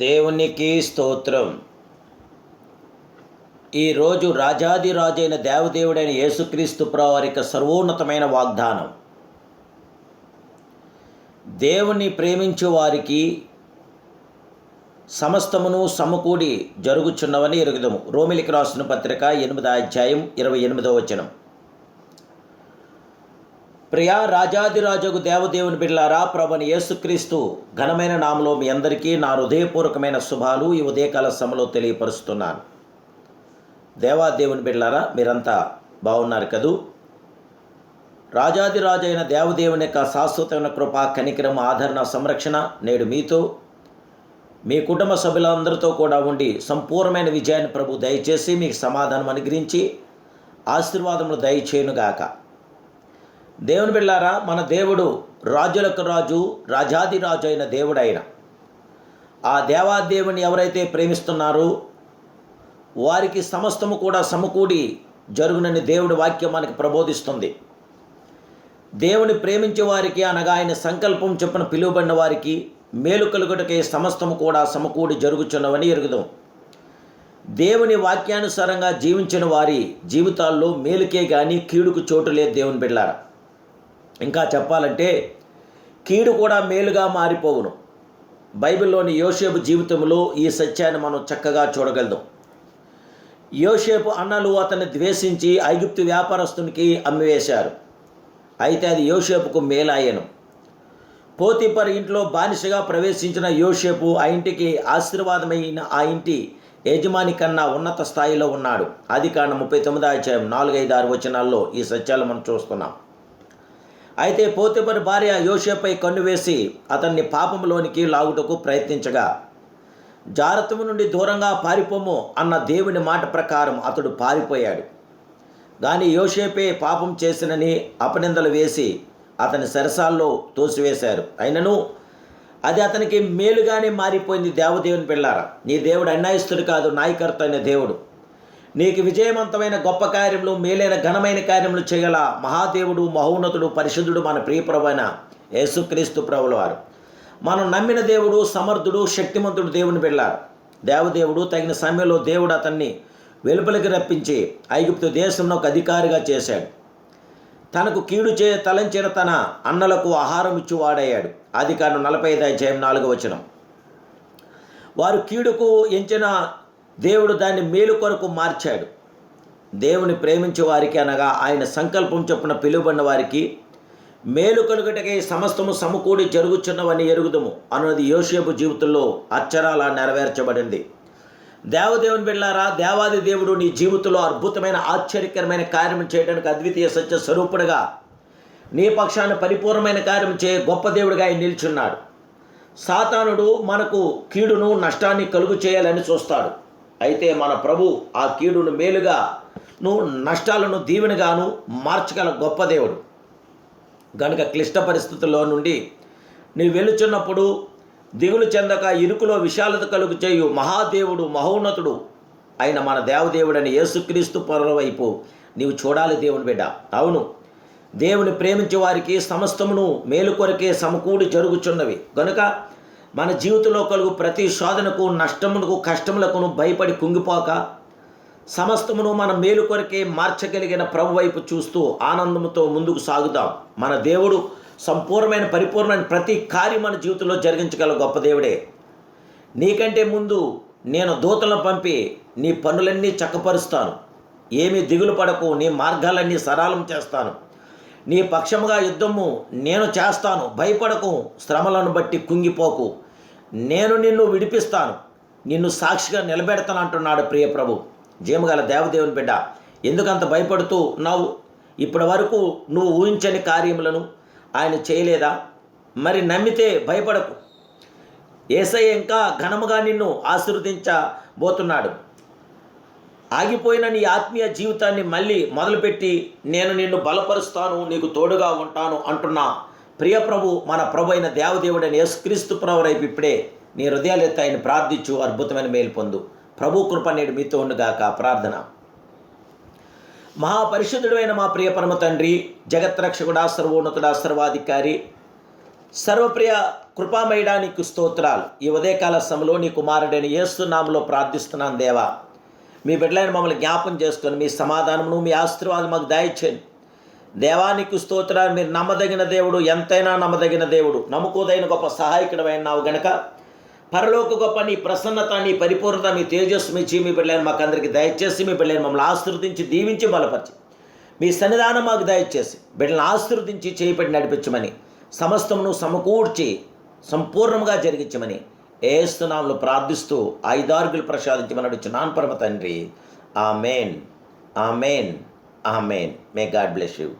దేవునికి స్తోత్రం. ఈరోజు రాజాదిరాజైన దేవదేవుడైన యేసుక్రీస్తు ప్రవారిక సర్వోన్నతమైన వాగ్దానం. దేవుని ప్రేమించు వారికి సమస్తమును సమకూడి జరుగుచున్నవని ఎరుగుదము. రోమిలికి రాసిన పత్రిక ఎనిమిదో అధ్యాయం ఇరవై ఎనిమిదో వచనం. ప్రియా రాజాదిరాజగు దేవదేవుని బిడ్లారా ప్రభుని యేసుక్రీస్తు ఘనమైన నామలో మీ అందరికీ నా హృదయపూర్వకమైన శుభాలు ఈ ఉదయకాల సమలో తెలియపరుస్తున్నాను. దేవాదేవుని బిడ్లారా మీరంతా బాగున్నారు కదూ? రాజాదిరాజు అయిన దేవదేవుని యొక్క శాశ్వతమైన కృప కనికరం ఆదరణ సంరక్షణ నేడు మీతో మీ కుటుంబ సభ్యులందరితో కూడా ఉండి సంపూర్ణమైన విజయాన్ని ప్రభు దయచేసి మీకు సమాధానం అనుగ్రహించి ఆశీర్వాదములు దయచేయునుగాక. దేవుని బిళ్ళారా మన దేవుడు రాజులకు రాజు రాజాదిరాజు అయిన దేవుడైన. ఆ దేవాదేవుని ఎవరైతే ప్రేమిస్తున్నారో వారికి సమస్తము కూడా సమకూడి జరుగునని దేవుడి వాక్యం మనకి ప్రబోధిస్తుంది. దేవుని ప్రేమించే వారికి అనగా ఆయన సంకల్పం చొప్పున పిలువబడిన వారికి మేలు కలుగుటకే సమస్తము కూడా సమకూడి జరుగుచున్నవని ఎరుగుదాం. దేవుని వాక్యానుసారంగా జీవించిన వారి జీవితాల్లో మేలుకే కానీ కీడుకు చోటు లేదు దేవుని బిడ్డారా. ఇంకా చెప్పాలంటే కీడు కూడా మేలుగా మారిపోవును. బైబిల్లోని యోసేపు జీవితంలో ఈ సత్యాన్ని మనం చక్కగా చూడగలుగుతాం. యోసేపు అన్నలు అతన్ని ద్వేషించి ఐగుప్తు వ్యాపారస్తునికి అమ్మివేశారు. అయితే అది యోసేపుకు మేలాయను పోతిపర్ ఇంట్లో బానిసగా ప్రవేశించిన యోసేపు ఆ ఇంటికి ఆశీర్వాదమైన ఆ ఇంటి యజమాని కన్నా ఉన్నత స్థాయిలో ఉన్నాడు. అది కారణం ముప్పై తొమ్మిది అధ్యాయం నాలుగైదు ఆరు వచనాల్లో ఈ సత్యాలు మనం చూస్తున్నాం. అయితే పోతిపరి భార్య యోషేపై కన్ను వేసి అతన్ని పాపంలోనికి లాగుటకు ప్రయత్నించగా జారత్వం నుండి దూరంగా పారిపోము అన్న దేవుని మాట ప్రకారం అతడు పారిపోయాడు. కానీ యోషేపే పాపం చేసినని అపనిందలు వేసి అతని సరసాల్లో తోసివేశారు. అయినను అది అతనికి మేలుగానే మారిపోయింది దేవదేవుని పిల్లారా. నీ దేవుడు అన్యాయస్తుడు కాదు నాయకర్త అయిన దేవుడు. నీకు విజయవంతమైన గొప్ప కార్యములు మేలైన ఘనమైన కార్యములు చేయగల మహాదేవుడు మహోన్నతుడు పరిశుద్ధుడు మన ప్రియప్రభైన యేసుక్రీస్తు ప్రభుల వారు. మనం నమ్మిన దేవుడు సమర్థుడు శక్తిమంతుడు దేవుని వెళ్ళారు దేవదేవుడు తగిన సమయంలో దేవుడు అతన్ని వెలుపలికి రప్పించి ఐగుప్తు దేశంలో ఒక అధికారిగా చేశాడు. తనకు కీడు చే తలంచిన తన అన్నలకు ఆహారం ఇచ్చి వాడయ్యాడు అది నలభై ఐదు అధ్యాయం నాలుగు వచనం. వారు కీడుకు ఎంచిన దేవుడు దాన్ని మేలు కొరకు మార్చాడు. దేవుని ప్రేమించే వారికి అనగా ఆయన సంకల్పం చొప్పున పిలువబడిన వారికి మేలు కనుగటకై సమస్తము సమకూడి జరుగుచున్నవని ఎరుగుదము అన్నది యోసేపు జీవితంలో అక్షరాల నెరవేర్చబడింది. దేవదేవుని బిళ్ళారా దేవాది దేవుడు నీ జీవితంలో అద్భుతమైన ఆశ్చర్యకరమైన కార్యం చేయడానికి అద్వితీయ సత్య స్వరూపుడుగా నీ పక్షాన పరిపూర్ణమైన కార్యం చే గొప్ప దేవుడిగా ఆయన నిల్చున్నాడు. సాతానుడు మనకు కీడును నష్టాన్ని కలుగు చేయాలని చూస్తాడు. అయితే మన ప్రభు ఆ కీడును మేలుగా నువ్వు నష్టాలను దీవెనగాను మార్చగల గొప్ప దేవుడు. గనుక క్లిష్ట పరిస్థితుల్లో నుండి నీవు వెలుచున్నప్పుడు దిగులు చెందక ఇరుకులో విశాలత కలుగు చేయు మహాదేవుడు మహోన్నతుడు అయిన మన దేవదేవుడని యేసుక్రీస్తు పొరవైపు నీవు చూడాలి దేవుని బిడ్డ. అవును దేవుని ప్రేమించే వారికి సమస్తమును మేలు కొరకే సమకూడి జరుగుచున్నవి. గనుక మన జీవితంలో కలుగు ప్రతి శోధనకు నష్టమునకు కష్టములకును భయపడి కుంగిపోక సమస్తమును మన మేలు కొరకే మార్చగలిగిన ప్రభు వైపు చూస్తూ ఆనందంతో ముందుకు సాగుదాం. మన దేవుడు సంపూర్ణమైన పరిపూర్ణమైన ప్రతి కార్యం మన జీవితంలో జరిగించగల గొప్ప దేవుడే. నీకంటే ముందు నేను దూతలను పంపి నీ పనులన్నీ చక్కపరుస్తాను. ఏమీ దిగులు పడకు నీ మార్గాలన్నీ సరళం చేస్తాను. నీ పక్షముగా యుద్ధము నేను చేస్తాను. భయపడకు. శ్రమలను బట్టి కుంగిపోకు. నేను నిన్ను విడిపిస్తాను. నిన్ను సాక్షిగా నిలబెడతాను అంటున్నాడు ప్రియ ప్రభు జీమగల దేవదేవుని బిడ్డ ఎందుకంత భయపడుతూ ఉన్నావు? ఇప్పటి వరకు నువ్వు ఊహించని కార్యములను ఆయన చేయలేదా? మరి నమ్మితే భయపడకు. ఏసై ఇంకా ఘనముగా నిన్ను ఆశీర్వదించబోతున్నాడు. ఆగిపోయిన నీ ఆత్మీయ జీవితాన్ని మళ్ళీ మొదలుపెట్టి నేను నిన్ను బలపరుస్తాను నీకు తోడుగా ఉంటాను అంటున్నా. ప్రియ ప్రభు మన ప్రభు అయిన దేవదేవుడైన యేసుక్రీస్తు ప్రభు రైపు ఇప్పుడే నీ హృదయాలు ఎత్తి ఆయన ప్రార్థించు అద్భుతమైన మేలు పొందు. ప్రభు కృప నేడు మీతో ఉండుగాక. ప్రార్థన. మహాపరిశుద్ధుడైన మా ప్రియ పరమ తండ్రి జగత్రక్షకుడా సర్వోన్నతుడా సర్వాధికారి సర్వప్రియ కృపామయడానికి స్తోత్రాలు. ఈ ఉదయకాల సమయంలో నీ కుమారుడైన ఏస్తున్నాములో ప్రార్థిస్తున్నాను దేవా. మీ బిడ్డలైన మమ్మల్ని జ్ఞాపం చేసుకొని మీ సమాధానమును మీ ఆశీర్వాదం మాకు దయచేయండి. దేవానికి స్తోత్రాలు మీరు నమ్మదగిన దేవుడు ఎంతైనా నమ్మదగిన దేవుడు. నమ్ముకోదైన గొప్ప సహాయకుడమైనావు గనక పరలోక గొప్ప నీ ప్రసన్నత నీ పరిపూర్ణత మీ తేజస్సు మీ చీమి బిడ్డలైన మాకు అందరికీ దయచేసి మీ బిడ్డలైన మమ్మల్ని ఆశీర్వదించి దీవించి బలపరిచి. మీ సన్నిధానం మాకు దయచేసి బిడ్డలను ఆశీర్వదించి చేయిపడి నడిపించమని సమస్తమును సమకూర్చి సంపూర్ణంగా జరిగించమని ఏస్తున్నాములు ప్రార్థిస్తూ ఐదారుగులు ప్రసాదించమని అడుచున్నాను పరమ తండ్రి. ఆ మేన్ ఆ మేన్ ఆ man may God bless you